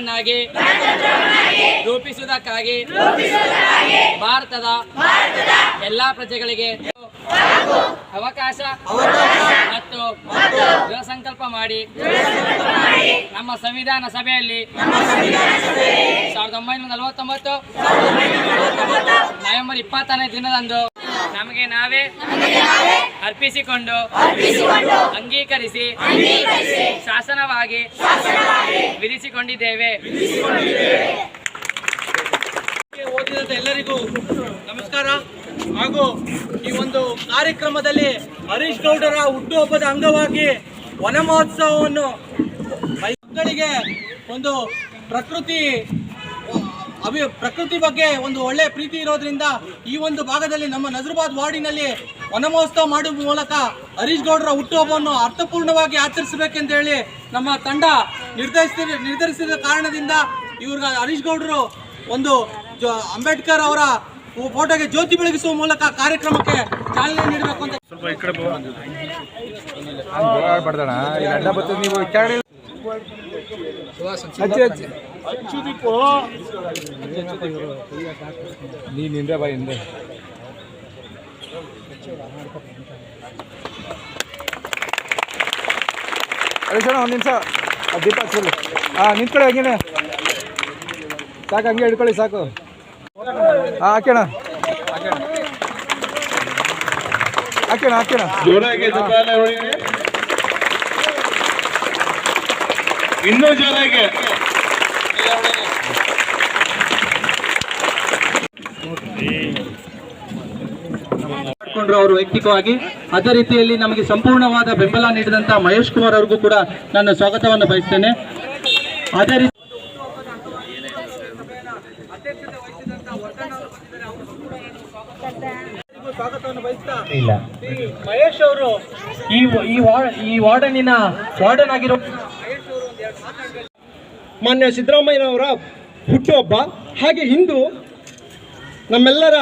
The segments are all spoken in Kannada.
ರಾಷ್ಟ್ರವನ್ನಾಗಿ ರೂಪಿಸುವುದಕ್ಕಾಗಿ ಭಾರತದ ಎಲ್ಲಾ ಪ್ರಜೆಗಳಿಗೆ ಅವಕಾಶ ಮತ್ತು ದೃಢ ಸಂಕಲ್ಪ ಮಾಡಿ ನಮ್ಮ ಸಂವಿಧಾನ ಸಭೆಯಲ್ಲಿ ಸಾವಿರದ ಒಂಬೈನೂರ ನಲವತ್ತೊಂಬತ್ತು ನವೆಂಬರ್ ಇಪ್ಪತ್ತನೇ ದಿನದಂದು ನಮಗೆ ನಾವೇ ಅರ್ಪಿಸಿಕೊಂಡು ಅಂಗೀಕರಿಸಿ ಶಾಸನವಾಗಿ ವಿಧಿಸಿಕೊಂಡಿದ್ದೇವೆ. ಓದಿದ ಎಲ್ಲರಿಗೂ ನಮಸ್ಕಾರ. ಹಾಗೂ ಈ ಒಂದು ಕಾರ್ಯಕ್ರಮದಲ್ಲಿ ಹರೀಶ್ ಗೌಡರ ಹುಟ್ಟುಹಬ್ಬದ ಅಂಗವಾಗಿ ವನ ಮಹೋತ್ಸವವನ್ನು ಮಕ್ಕಳಿಗೆ ಒಂದು ಪ್ರಕೃತಿ ಅಭಿ ಪ್ರಕೃತಿ ಬಗ್ಗೆ ಒಂದು ಒಳ್ಳೆ ಪ್ರೀತಿ ಇರೋದ್ರಿಂದ ಈ ಒಂದು ಭಾಗದಲ್ಲಿ ನಮ್ಮ ನಜರ್ಬಾದ್ ವಾರ್ಡಿನಲ್ಲಿ ವನಮಹೋತ್ಸವ ಮಾಡುವ ಮೂಲಕ ಹರೀಶ್ ಗೌಡರ ಹುಟ್ಟುಹಬ್ಬವನ್ನು ಅರ್ಥಪೂರ್ಣವಾಗಿ ಆಚರಿಸಬೇಕೆಂದು ಹೇಳಿ ನಮ್ಮ ತಂಡ ನಿರ್ಧರಿಸಿದ ನಿರ್ಧರಿಸಿದ ಕಾರಣದಿಂದ ಇವ್ರಿಗೆ ಹರೀಶ್ ಗೌಡರು ಒಂದು ಅಂಬೇಡ್ಕರ್ ಅವರ ಫೋಟೋಗೆ ಜ್ಯೋತಿ ಬೆಳಗಿಸುವ ಮೂಲಕ ಕಾರ್ಯಕ್ರಮಕ್ಕೆ ಚಾಲನೆ ನೀಡಬೇಕು ಅಂತ ನೀ ನಿಂದೆ ಬಾ ಹಿಂದೆ ಅದೇ ಸರ್, ಒಂದು ನಿಮಿಷ. ದೀಪ ಹಚ್ಚಲು ಹಾಂ ನಿಂತ್ಕೊಳ್ಳಿ ಹಂಗೇನೆ. ಸಾಕು, ಹಂಗೆ ಹಿಡ್ಕೊಳ್ಳಿ, ಸಾಕು. ಹಾಂ ಹಾಕ್ಯಣ. ಹಾಕ್ಯಣ ಹಾಕ್ಯಣ. ಜೋರಾಗಿ ಇನ್ನೂ ಜೋರಾಗಿ. ಮಾಡಿಕೊಂಡ್ರು ಅವರು ವೈಯಕ್ತಿಕವಾಗಿ. ಅದೇ ರೀತಿಯಲ್ಲಿ ನಮಗೆ ಸಂಪೂರ್ಣವಾದ ಬೆಂಬಲ ನೀಡಿದಂತ ಮಹೇಶ್ ಕುಮಾರ್ ಅವ್ರಿಗೂ ಕೂಡ ನಾನು ಸ್ವಾಗತವನ್ನು ಬಯಸ್ತೇನೆ. ಅದೇ ರೀತಿ ಸ್ವಾಗತವನ್ನು ಬಯಸ್ತಾ ಮಹೇಶ್ ಅವರು ಈ ಈ ವಾ- ಈ ವಾರ್ಡನಿನ ವಾರ್ಡನ್ ಆಗಿರೋ ಮಾನ್ಯ ಸಿದ್ದರಾಮಯ್ಯನವರ ಹುಟ್ಟುಹಬ್ಬ ಹಾಗೆ ಇಂದು ನಮ್ಮೆಲ್ಲರ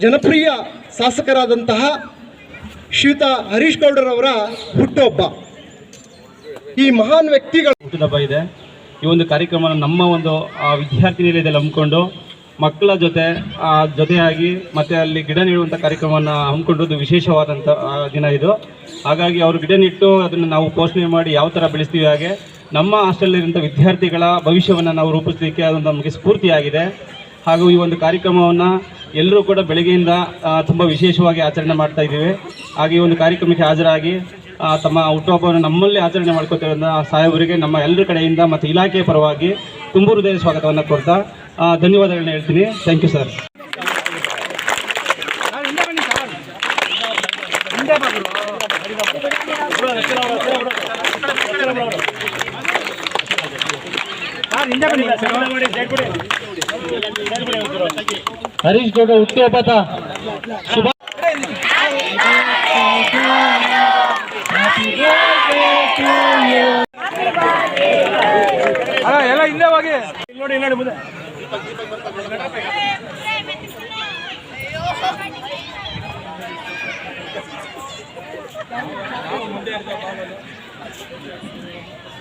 ಜನಪ್ರಿಯ ಶಾಸಕರಾದಂತಹ ಶ್ರೀಯುತ ಹರೀಶ್ ಗೌಡರವರ ಹುಟ್ಟುಹಬ್ಬ. ಈ ಮಹಾನ್ ವ್ಯಕ್ತಿಗಳ ಹುಟ್ಟುಹಬ್ಬ ಇದೆ. ಈ ಒಂದು ಕಾರ್ಯಕ್ರಮ ನಮ್ಮ ಒಂದು ಆ, ವಿದ್ಯಾರ್ಥಿ ನಿಲಯದಲ್ಲಿ ಹಮ್ಮಿಕೊಂಡು ಮಕ್ಕಳ ಜೊತೆ ಜೊತೆಯಾಗಿ ಮತ್ತೆ ಅಲ್ಲಿ ಗಿಡ ನೀಡುವಂಥ ಕಾರ್ಯಕ್ರಮವನ್ನು ಹಮ್ಮಿಕೊಂಡಿದ್ದು ವಿಶೇಷವಾದಂಥ ದಿನ ಇದು. ಹಾಗಾಗಿ ಅವರು ಗಿಡ ನೆಟ್ಟು ಅದನ್ನು ನಾವು ಪೋಷಣೆ ಮಾಡಿ ಯಾವ ಥರ ಬೆಳೆಸ್ತೀವಿ ಹಾಗೆ ನಮ್ಮ ಹಾಸ್ಟೆಲ್ನಲ್ಲಿರುವಂಥ ವಿದ್ಯಾರ್ಥಿಗಳ ಭವಿಷ್ಯವನ್ನು ನಾವು ರೂಪಿಸಲಿಕ್ಕೆ ಅದು ನಮಗೆ ಸ್ಫೂರ್ತಿಯಾಗಿದೆ. ಹಾಗೂ ಈ ಒಂದು ಕಾರ್ಯಕ್ರಮವನ್ನು ಎಲ್ಲರೂ ಕೂಡ ಬೆಳಗ್ಗೆಯಿಂದ ತುಂಬ ವಿಶೇಷವಾಗಿ ಆಚರಣೆ ಮಾಡ್ತಾ ಇದ್ದೀವಿ. ಹಾಗೆ ಈ ಒಂದು ಕಾರ್ಯಕ್ರಮಕ್ಕೆ ಹಾಜರಾಗಿ ತಮ್ಮ ಹುಟ್ಟುಹಬ್ಬವನ್ನು ನಮ್ಮಲ್ಲಿ ಆಚರಣೆ ಮಾಡ್ಕೊತಿರೋ ಸಾಹೇಬರಿಗೆ ನಮ್ಮ ಎಲ್ಲರ ಕಡೆಯಿಂದ ಮತ್ತು ಇಲಾಖೆಯ ಪರವಾಗಿ ತುಂಬ ಹೃದಯ ಸ್ವಾಗತವನ್ನು ಕೊಡ್ತಾ ಆ, ಧನ್ಯವಾದಗಳನ್ನ ಹೇಳ್ತೀನಿ. Thank you sir. Harish Gowda ಹುಟ್ಟುಹಬ್ಬದ ಶುಭ ಎಲ್ಲ ಹಿಂದೆ ಹೋಗಿ.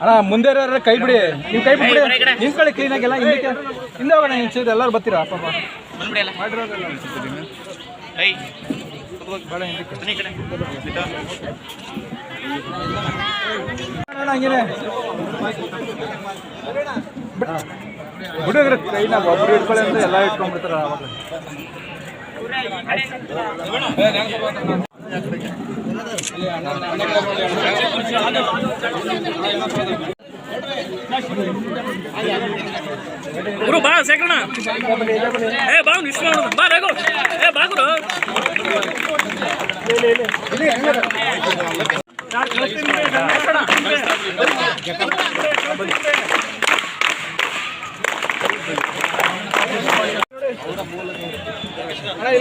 ಅಣ್ಣ ಮುಂದೆ ಕೈ ಬಿಡಿ. ನೀವು ಕೈ ಬಿಡಿ ನಿಂತ್ಕೊಳ್ಳಿ ಕ್ಲೀನಾಗೆಲ್ಲ ಹಿಂದಕ್ಕೆ ಹಿಂದೆ ಹೋಗೋಣ ಹಿಂದೆ ಎಲ್ಲರೂ ಬರ್ತೀರಾ? ಪಾಪ. ಹಂಗೇನೆ. ಬಿಡುಗ್ರೆ ಕೈನ ಒಬ್ಬರು ಇಟ್ಕೊಳ್ಳಿ ಅಂತ ಎಲ್ಲ ಇಟ್ಕೊಂಡ್ಬಿಡ್ತಾರ ಗುರು ಬಾ ಸೇಕರಣ ಏ ಬಾ ವಿಶ್ವ ಬಾ ರೇಗು ಏ ಬಾ ಗುರು. ಅಣ್ಣ ಇಲ್ಲಿ ನೋಡಿ ಇಲ್ಲಿ ನೋಡಿ ಅಣ್ಣ, ಇಲ್ಲಿ ನೋಡಿ ಅಣ್ಣ, ಬರ್ರಿ ಅಣ್ಣ,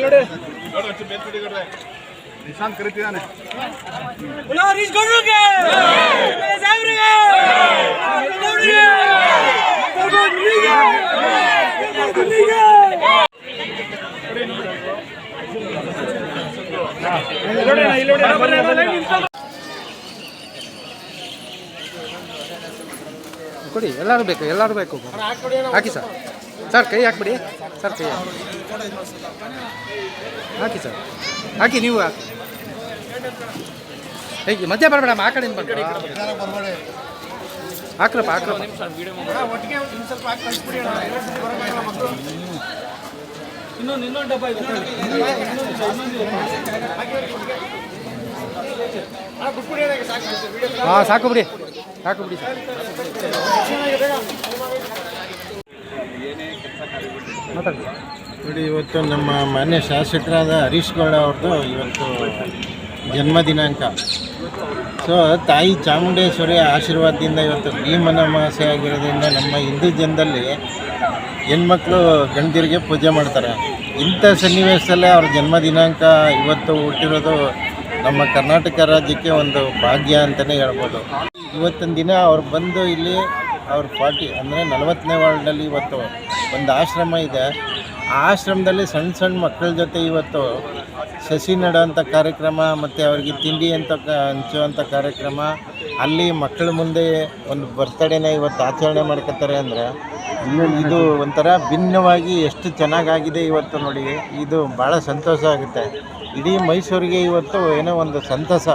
ಲೈನ್ ಕರಿತಿದ್ದಾನೆ. ಕೊಡಿ ಎಲ್ಲರೂ ಬೇಕು ಎಲ್ಲರೂ ಬೇಕು. ಹಾಕಿ ಸರ್. ಸರ್ ಕೈ ಹಾಕ್ಬಿಡಿ. ಸರ್ ಕೈ ಹಾಕಿ. ಸರ್. ಹಾಕಿ ನೀವು. ಹಾಕಿ ಹೇಗೆ ಮಧ್ಯ ಬರಬೇಡ ಆ ಕಡೆಯಿಂದ ಬರ್ಬೇಡ. ಹಾಕ್ರಪ್ಪ ಹಾಕ್ರಪ್ಪ. ಇನ್ನೊಂದು ಇನ್ನೊಂದು ಡಬ್ಬ ಇದೆ ಹಾಂ, ಸಾಕು ಬಿಡಿ. ಸಾಕು ಬಿಡಿ ಸರ್. ಮಾತಾಡಿ ನೋಡಿ, ಇವತ್ತು ನಮ್ಮ ಮಾನ್ಯ ಶಾಸಕರಾದ ಹರೀಶ್ ಗೌಡ ಅವ್ರದ್ದು ಇವತ್ತು ಜನ್ಮ ದಿನಾಂಕ ಸೊ ತಾಯಿ ಚಾಮುಂಡೇಶ್ವರಿ ಆಶೀರ್ವಾದದಿಂದ ಇವತ್ತು ಭೀಮನ ಮಾಸೆ ಆಗಿರೋದ್ರಿಂದ ನಮ್ಮ ಹಿಂದೂ ಜನದಲ್ಲಿ ಹೆಣ್ಮಕ್ಳು ಗಂಡಿರಿಗೆ ಪೂಜೆ ಮಾಡ್ತಾರೆ. ಇಂಥ ಸನ್ನಿವೇಶದಲ್ಲೇ ಅವ್ರ ಜನ್ಮ ದಿನಾಂಕ ಇವತ್ತು ಹುಟ್ಟಿರೋದು ನಮ್ಮ ಕರ್ನಾಟಕ ರಾಜ್ಯಕ್ಕೆ ಒಂದು ಭಾಗ್ಯ ಅಂತಲೇ ಹೇಳ್ಬೋದು. ಇವತ್ತಿನ ದಿನ ಅವ್ರು ಬಂದು ಇಲ್ಲಿ ಅವ್ರ ಪಾರ್ಟಿ ಅಂದರೆ ನಲವತ್ತನೇ ವಾರ್ಡಲ್ಲಿ ಇವತ್ತು ಒಂದು ಆಶ್ರಮ ಇದೆ. ಆ ಆಶ್ರಮದಲ್ಲಿ ಸಣ್ಣ ಸಣ್ಣ ಮಕ್ಕಳ ಜೊತೆ ಇವತ್ತು ಸಸಿ ನೆಡೋಂಥ ಕಾರ್ಯಕ್ರಮ, ಮತ್ತು ಅವರಿಗೆ ತಿಂಡಿ ಅಂತ ಕ- ಹಂಚುವಂಥ ಕಾರ್ಯಕ್ರಮ. ಅಲ್ಲಿ ಮಕ್ಕಳ ಮುಂದೆ ಒಂದು ಬರ್ತಡೇನ ಇವತ್ತು ಆಚರಣೆ ಮಾಡ್ಕೋತಾರೆ ಅಂದರೆ ಇದು ಒಂಥರ ಭಿನ್ನವಾಗಿ ಎಷ್ಟು ಚೆನ್ನಾಗಾಗಿದೆ ಇವತ್ತು ನೋಡಿ. ಇದು ಭಾಳ ಸಂತೋಷ ಆಗುತ್ತೆ. ಇಡೀ ಮೈಸೂರಿಗೆ ಇವತ್ತು ಏನೋ ಒಂದು ಸಂತಸ.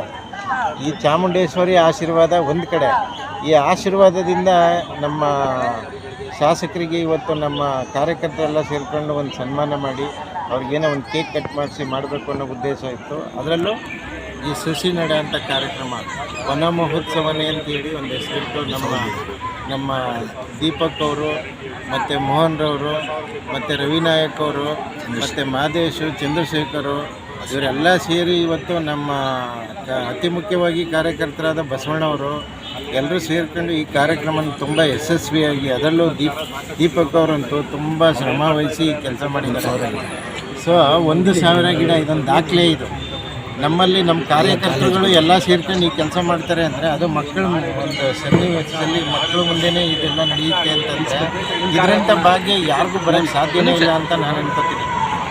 ಈ ಚಾಮುಂಡೇಶ್ವರಿ ಆಶೀರ್ವಾದ ಒಂದು ಕಡೆ. ಈ ಆಶೀರ್ವಾದದಿಂದ ನಮ್ಮ ಶಾಸಕರಿಗೆ ಇವತ್ತು ನಮ್ಮ ಕಾರ್ಯಕರ್ತರೆಲ್ಲ ಸೇರಿಕೊಂಡು ಒಂದು ಸನ್ಮಾನ ಮಾಡಿ ಅವ್ರಿಗೇನೋ ಒಂದು ಕೇಕ್ ಕಟ್ ಮಾಡಿಸಿ ಮಾಡಬೇಕು ಅನ್ನೋ ಉದ್ದೇಶ ಇತ್ತು. ಅದರಲ್ಲೂ ಈ ಸುಸಿ ನಡೆ ಅಂತ ಕಾರ್ಯಕ್ರಮ, ವನ ಮಹೋತ್ಸವನೇ ಅಂತೇಳಿ ಒಂದು ಹೆಸರಿಟ್ಟು ನಮ್ಮ ನಮ್ಮ ದೀಪಕ್ ಅವರು, ಮತ್ತು ಮೋಹನ್ ರವರು, ಮತ್ತು ರವಿನಾಯಕ್ ಅವರು, ಮತ್ತು ಮಾದೇಶು, ಚಂದ್ರಶೇಖರು ಇವರೆಲ್ಲ ಸೇರಿ ಇವತ್ತು ನಮ್ಮ ಅತಿ ಮುಖ್ಯವಾಗಿ ಕಾರ್ಯಕರ್ತರಾದ ಬಸವಣ್ಣವರು ಎಲ್ಲರೂ ಸೇರಿಕೊಂಡು ಈ ಕಾರ್ಯಕ್ರಮನ ತುಂಬ ಯಶಸ್ವಿಯಾಗಿ ಅದರಲ್ಲೂ ದೀಪ್ ದೀಪಕ್ ಅವರಂತೂ ತುಂಬ ಶ್ರಮ ವಹಿಸಿ ಕೆಲಸ ಮಾಡಿದ್ದಾರೆ. ಸೊ ಒಂದು ಸಾವಿರ ಗಿಡ ಇದೊಂದು ದಾಖಲೆ ಇದು. ನಮ್ಮಲ್ಲಿ ನಮ್ಮ ಕಾರ್ಯಕರ್ತರುಗಳು ಎಲ್ಲ ಸೇರ್ಕೊಂಡು ಈ ಕೆಲಸ ಮಾಡ್ತಾರೆ ಅಂದರೆ ಅದು ಮಕ್ಕಳ ಒಂದು ಸನ್ನಿವೇಶದಲ್ಲಿ ಮಕ್ಕಳ ಮುಂದೆನೇ ಇದೆಲ್ಲ ನಡೆಯುತ್ತೆ ಅಂತಂದರೆ ಇದರಂಥ ಭಾಗ್ಯ ಯಾರಿಗೂ ಬರೋಕ್ಕೆ ಸಾಧ್ಯನೇ ಇಲ್ಲ ಅಂತ ನಾನು ಅನ್ಕೋತೀನಿ.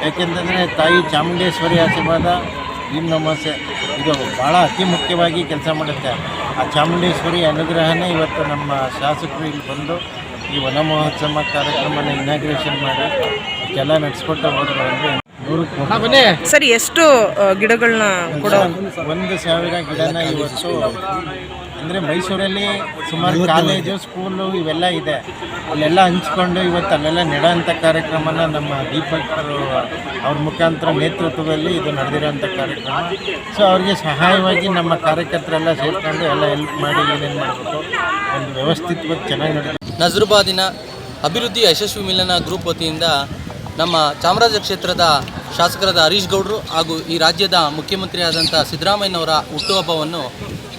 ಯಾಕೆಂತಂದರೆ ತಾಯಿ ಚಾಮುಂಡೇಶ್ವರಿ ಆಶೀರ್ವಾದ ಭೀಮ್ ನಮಸ್ಸೆ ಇದು ಭಾಳ ಅತಿ ಮುಖ್ಯವಾಗಿ ಕೆಲಸ ಮಾಡುತ್ತೆ. ಆ ಚಾಮುಂಡೇಶ್ವರಿ ಅನುಗ್ರಹನೇ ಇವತ್ತು ನಮ್ಮ ಶಾಸಕರು ಇಲ್ಲಿ ಬಂದು ಈ ವನ ಮಹೋತ್ಸವ ಕಾರ್ಯಕ್ರಮನ ಇನಾಗ್ರೇಷನ್ ಮಾಡಿ ಎಲ್ಲ ನಡೆಸ್ಕೊಟ್ಟು ಹೋದ್ರು ಸರ್ ಎಷ್ಟು ಗಿಡಗಳನ್ನ ಕೂಡ ಒಂದು ಸಾವಿರ ಗಿಡನ ಇವತ್ತು ಅಂದರೆ ಮೈಸೂರಲ್ಲಿ ಸುಮಾರು ಕಾಲೇಜು ಸ್ಕೂಲು ಇವೆಲ್ಲ ಇದೆ. ಅಲ್ಲೆಲ್ಲ ಹಂಚ್ಕೊಂಡು ಇವತ್ತು ಅಲ್ಲೆಲ್ಲ ನೆಡೋಂಥ ಕಾರ್ಯಕ್ರಮನ ನಮ್ಮ ದೀಪಕರು ಅವರು ಮುಖಾಂತರ ನೇತೃತ್ವದಲ್ಲಿ ಇದು ನಡೆದಿರೋಂಥ ಕಾರ್ಯಕ್ರಮ. ಸೊ ಅವ್ರಿಗೆ ಸಹಾಯವಾಗಿ ನಮ್ಮ ಕಾರ್ಯಕರ್ತರೆಲ್ಲ ಸೇರ್ಕೊಂಡು ಎಲ್ಲ ಹೆಲ್ಪ್ ಮಾಡಿ ಏನೇನು ಮಾಡಬೇಕು ಒಂದು ವ್ಯವಸ್ಥಿತವಾಗಿ ಚೆನ್ನಾಗಿ ನಡೆದು ನಜರುಬಾದಿನ ಅಭಿವೃದ್ಧಿ ಯಶಸ್ವಿ ಮಿಲನ ಗ್ರೂಪ್ ವತಿಯಿಂದ ನಮ್ಮ ಚಾಮರಾಜ ಕ್ಷೇತ್ರದ ಶಾಸಕರಾದ ಹರೀಶ್ ಗೌಡರು ಹಾಗೂ ಈ ರಾಜ್ಯದ ಮುಖ್ಯಮಂತ್ರಿಯಾದಂಥ ಸಿದ್ದರಾಮಯ್ಯನವರ ಹುಟ್ಟುಹಬ್ಬವನ್ನು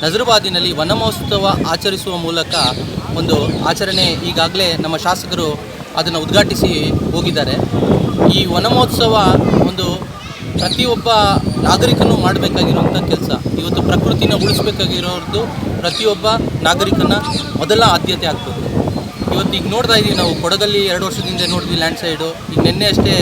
ನಜರುಬಾದಿನಲ್ಲಿ ವನ ಮಹೋತ್ಸವ ಆಚರಿಸುವ ಮೂಲಕ ಒಂದು ಆಚರಣೆ ಈಗಾಗಲೇ ನಮ್ಮ ಶಾಸಕರು ಅದನ್ನು ಉದ್ಘಾಟಿಸಿ ಹೋಗಿದ್ದಾರೆ. ಈ ವನಮಹೋತ್ಸವ ಒಂದು ಪ್ರತಿಯೊಬ್ಬ ನಾಗರಿಕನು ಮಾಡಬೇಕಾಗಿರುವಂಥ ಕೆಲಸ. ಇವತ್ತು ಪ್ರಕೃತಿನ ಉಳಿಸ್ಬೇಕಾಗಿರೋದು ಪ್ರತಿಯೊಬ್ಬ ನಾಗರಿಕನ ಮೊದಲ ಆದ್ಯತೆ ಆಗ್ತದೆ. ಇವತ್ತು ಈಗ ನೋಡ್ತಾ ಇದ್ದೀವಿ ನಾವು. ಕೊಡಗಲ್ಲಿ ಎರಡು ವರ್ಷದಿಂದ ನೋಡಿದ್ವಿ ಲ್ಯಾಂಡ್ ಸೈಡು ಈಗ ನಿನ್ನೆ ಅಷ್ಟೇ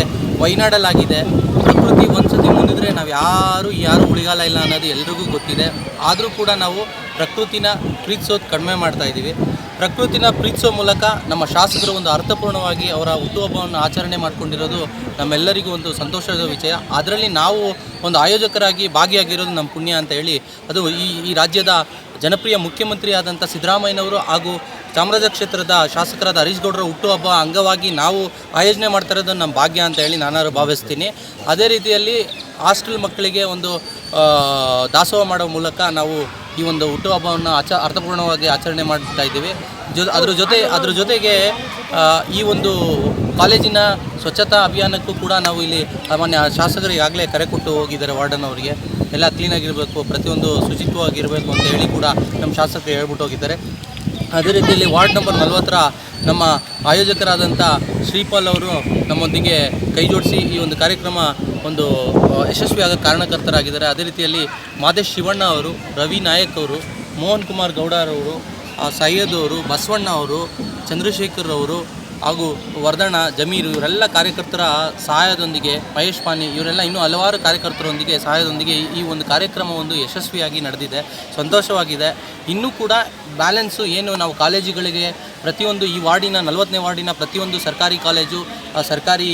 ವೈನಾಡಲ್ಲಾಗಿದೆ ಪ್ರಕೃತಿ ಒಂದ್ಸತಿ ಮುಂದಿದ್ರೆ ನಾವು ಯಾರು ಯಾರು ಉಳಿಗಾಲ ಇಲ್ಲ ಅನ್ನೋದು ಎಲ್ರಿಗೂ ಗೊತ್ತಿದೆ. ಆದರೂ ಕೂಡ ನಾವು ಪ್ರಕೃತಿನ ಪ್ರೀತಿಸೋದು ಕಡಿಮೆ ಮಾಡ್ತಾ ಇದ್ದೀವಿ ಪ್ರಕೃತಿನ ಪ್ರೀತಿಸೋ ಮೂಲಕ ನಮ್ಮ ಶಾಸಕರು ಒಂದು ಅರ್ಥಪೂರ್ಣವಾಗಿ ಅವರ ಹುಟ್ಟುಹಬ್ಬವನ್ನು ಆಚರಣೆ ಮಾಡಿಕೊಂಡಿರೋದು ನಮ್ಮೆಲ್ಲರಿಗೂ ಒಂದು ಸಂತೋಷದ ವಿಷಯ. ಅದರಲ್ಲಿ ನಾವು ಒಂದು ಆಯೋಜಕರಾಗಿ ಭಾಗಿಯಾಗಿರೋದು ನಮ್ಮ ಪುಣ್ಯ ಅಂತ ಹೇಳಿ ಅದು ಈ ಈ ರಾಜ್ಯದ ಜನಪ್ರಿಯ ಮುಖ್ಯಮಂತ್ರಿ ಆದಂಥ ಸಿದ್ದರಾಮಯ್ಯನವರು ಹಾಗೂ ಚಾಮರಾಜ ಕ್ಷೇತ್ರದ ಶಾಸಕರಾದ ಹರೀಶ್ ಗೌಡರ ಹುಟ್ಟುಹಬ್ಬ ಅಂಗವಾಗಿ ನಾವು ಆಯೋಜನೆ ಮಾಡ್ತಾ ಇರೋದು ನಮ್ಮ ಭಾಗ್ಯ ಅಂತ ಹೇಳಿ ನಾನು ಭಾವಿಸ್ತೀನಿ. ಅದೇ ರೀತಿಯಲ್ಲಿ ಹಾಸ್ಟೆಲ್ ಮಕ್ಕಳಿಗೆ ಒಂದು ದಾಸೋಹ ಮಾಡೋ ಮೂಲಕ ನಾವು ಈ ಒಂದು ಹುಟ್ಟುಹಬ್ಬವನ್ನು ಆಚ, ಅರ್ಥಪೂರ್ಣವಾಗಿ ಆಚರಣೆ ಮಾಡ್ತಾ ಇದ್ದೀವಿ. ಜೊ, ಅದ್ರ ಜೊತೆ, ಅದ್ರ ಜೊತೆಗೆ ಈ ಒಂದು ಕಾಲೇಜಿನ ಸ್ವಚ್ಛತಾ ಅಭಿಯಾನಕ್ಕೂ ಕೂಡ ನಾವು ಇಲ್ಲಿ ಸಾಮಾನ್ಯ ಶಾಸಕರು ಈಗಾಗಲೇ ಕರೆ ಕೊಟ್ಟು ಹೋಗಿದ್ದಾರೆ ವಾರ್ಡನ್ ಅವರಿಗೆ. ಎಲ್ಲ ಕ್ಲೀನಾಗಿರಬೇಕು ಪ್ರತಿಯೊಂದು ಶುಚಿತ್ವವಾಗಿರಬೇಕು ಅಂತ ಹೇಳಿ ಕೂಡ ನಮ್ಮ ಶಾಸಕರು ಹೇಳ್ಬಿಟ್ಟು ಹೋಗಿದ್ದಾರೆ. ಅದೇ ರೀತಿಯಲ್ಲಿ ವಾರ್ಡ್ ನಂಬರ್ ನಲ್ವತ್ತರ ನಮ್ಮ ಆಯೋಜಕರಾದಂಥ ಶ್ರೀಪಾಲ್ ಅವರು ನಮ್ಮೊಂದಿಗೆ ಕೈ ಜೋಡಿಸಿ ಈ ಒಂದು ಕಾರ್ಯಕ್ರಮ ಒಂದು ಯಶಸ್ವಿಯಾದ ಯಶಸ್ವಿಯಾಗ ಕಾರಣಕರ್ತರಾಗಿದ್ದಾರೆ. ಅದೇ ರೀತಿಯಲ್ಲಿ ಮಾದೇಶ್ ಶಿವಣ್ಣ ಅವರು, ರವಿ ನಾಯಕ್ ಅವರು, ಮೋಹನ್ ಕುಮಾರ್ ಗೌಡರವರು ಸೈಯದ್ ಅವರು, ಬಸವಣ್ಣ ಅವರು, ಚಂದ್ರಶೇಖರ್ ಅವರು ಹಾಗೂ ವರ್ಧಣ ಜಮೀರು ಇವರೆಲ್ಲ ಕಾರ್ಯಕರ್ತರ ಸಹಾಯದೊಂದಿಗೆ, ಮಹೇಶ್ ಪಾನಿ ಇವರೆಲ್ಲ ಇನ್ನೂ ಹಲವಾರು ಕಾರ್ಯಕರ್ತರೊಂದಿಗೆ ಸಹಾಯದೊಂದಿಗೆ ಈ ಒಂದು ಕಾರ್ಯಕ್ರಮ ಒಂದು ಯಶಸ್ವಿಯಾಗಿ ನಡೆದಿದೆ. ಸಂತೋಷವಾಗಿದೆ. ಇನ್ನೂ ಕೂಡ ಬ್ಯಾಲೆನ್ಸು ಏನು ನಾವು ಕಾಲೇಜುಗಳಿಗೆ ಪ್ರತಿಯೊಂದು ಈ ವಾರ್ಡಿನ, ನಲವತ್ತನೇ ವಾರ್ಡಿನ ಪ್ರತಿಯೊಂದು ಸರ್ಕಾರಿ ಕಾಲೇಜು ಸರ್ಕಾರಿ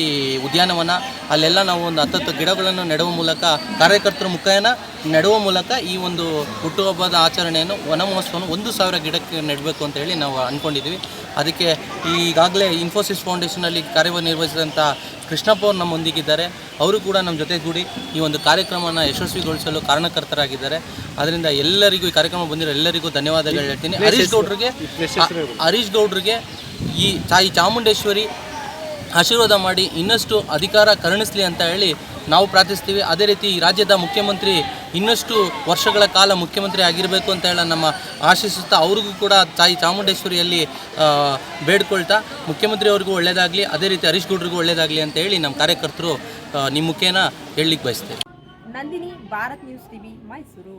ಉದ್ಯಾನವನ, ಅಲ್ಲೆಲ್ಲ ನಾವು ಒಂದು ಹತ್ತತ್ತು ಗಿಡಗಳನ್ನು ನೆಡುವ ಮೂಲಕ, ಕಾರ್ಯಕರ್ತರ ಮುಖೇನ ನೆಡುವ ಮೂಲಕ ಈ ಒಂದು ಹುಟ್ಟುಹಬ್ಬದ ಆಚರಣೆಯನ್ನು ವನ ಮಹೋತ್ಸವವನ್ನು ಒಂದು ಸಾವಿರ ಗಿಡಕ್ಕೆ ನೆಡಬೇಕು ಅಂತ ಹೇಳಿ ನಾವು ಅಂದ್ಕೊಂಡಿದ್ದೀವಿ ಅದಕ್ಕೆ ಈಗಾಗಲೇ ಇನ್ಫೋಸಿಸ್ ಫೌಂಡೇಶನಲ್ಲಿ ಕಾರ್ಯನಿರ್ವಹಿಸಿದಂಥ ಕೃಷ್ಣಪ್ಪ ಅವರು ನಮ್ಮೊಂದಿಗಿದ್ದಾರೆ. ಅವರು ಕೂಡ ನಮ್ಮ ಜೊತೆಗೂಡಿ ಈ ಒಂದು ಕಾರ್ಯಕ್ರಮನ ಯಶಸ್ವಿಗೊಳಿಸಲು ಕಾರಣಕರ್ತರಾಗಿದ್ದಾರೆ. ಅದರಿಂದ ಎಲ್ಲರಿಗೂ ಈ ಕಾರ್ಯಕ್ರಮ ಬಂದಿರೋ ಎಲ್ಲರಿಗೂ ಧನ್ಯವಾದಗಳು ಹೇಳ್ತೀನಿ. ಹರೀಶ್ ಗೌಡ್ರಿಗೆ ಹರೀಶ್ ಗೌಡ್ರಿಗೆ ಈ ತಾಯಿ ಚಾಮುಂಡೇಶ್ವರಿ ಆಶೀರ್ವಾದ ಮಾಡಿ ಇನ್ನಷ್ಟು ಅಧಿಕಾರ ಕರುಣಿಸಲಿ ಅಂತ ಹೇಳಿ ನಾವು ಪ್ರಾರ್ಥಿಸ್ತೀವಿ. ಅದೇ ರೀತಿ ಈ ರಾಜ್ಯದ ಮುಖ್ಯಮಂತ್ರಿ ಇನ್ನಷ್ಟು ವರ್ಷಗಳ ಕಾಲ ಮುಖ್ಯಮಂತ್ರಿ ಆಗಿರಬೇಕು ಅಂತ ಹೇಳ ನಮ್ಮ ಆಶಿಸುತ್ತಾ ಅವ್ರಿಗೂ ಕೂಡ ತಾಯಿ ಚಾಮುಂಡೇಶ್ವರಿಯಲ್ಲಿ ಬೇಡ್ಕೊಳ್ತಾ ಮುಖ್ಯಮಂತ್ರಿ ಅವ್ರಿಗೂ ಒಳ್ಳೆಯದಾಗಲಿ ಅದೇ ರೀತಿ ಹರೀಶ್ ಗೌಡ್ರಿಗೂ ಒಳ್ಳೆಯದಾಗಲಿ ಅಂತ ಹೇಳಿ ನಮ್ಮ ಕಾರ್ಯಕರ್ತರು ನಿಮ್ಮ ಮುಖೇನ ಹೇಳಲಿಕ್ಕೆ ಬಯಸ್ತೇವೆ. Nandini, Bharat news TV, Mysuru.